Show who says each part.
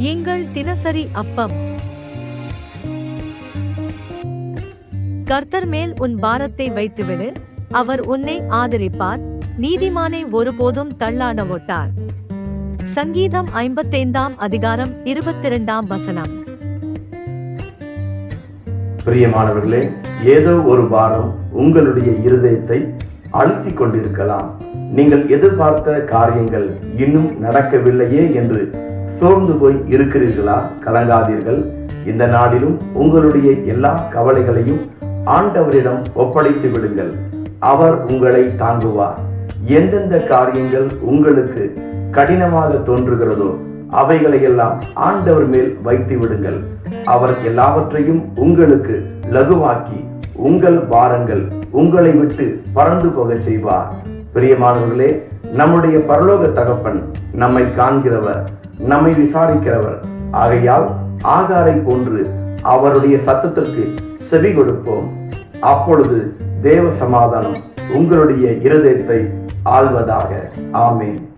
Speaker 1: எங்கள் தினசரி அப்பம்.
Speaker 2: கர்த்தர் மேல் உன் பாரத்தை வைத்துவிடு. அவர் உன்னை ஆதரிப்பார். நீதிமானை ஒருபோதும் தள்ளாட ஒட்டார் சங்கீதம் ஐம்பத்தைந்தாம் அதிகாரம் இருபத்திரண்டாம் வசனம்.
Speaker 3: பிரியமானவர்களே ஏதோ ஒரு பாரம் உங்களுடைய இருதயத்தை அழுத்திக் கொண்டிருக்கலாம். நீங்கள் எதிர்பார்த்த காரியங்கள் இன்னும் நடக்கவில்லையே என்று சோர்ந்து போய் இருக்கிறீர்களா? கலங்காதீர்கள். இந்த நாளிலும் உங்களுடைய எல்லா கவலைகளையும் ஆண்டவரிடம் ஒப்படைத்து விடுங்கள். அவர் உங்களை தாங்குவார். எந்தெந்த காரியங்கள் உங்களுக்கு கடினமாக தோன்றுகிறதோ அவைகளையெல்லாம் ஆண்டவர் மேல் வைத்து விடுங்கள். அவர் எல்லாவற்றையும் உங்களுக்கு லகுவாக்கி உங்கள் பாரங்கள் உங்களை விட்டு பறந்து போகச் செய்வார். பிரியமானவர்களே நம்முடைய பரலோக தகப்பன் நம்மை காண்கிறவர். நம்மை விசாரிக்கிறவர். ஆகையால் ஆகாரை போன்று அவருடைய சத்தத்திற்கு செவி கொடுப்போம். அப்பொழுது தேவ சமாதானம் உங்களுடைய இருதயத்தை ஆள்வதாக. ஆமேன்.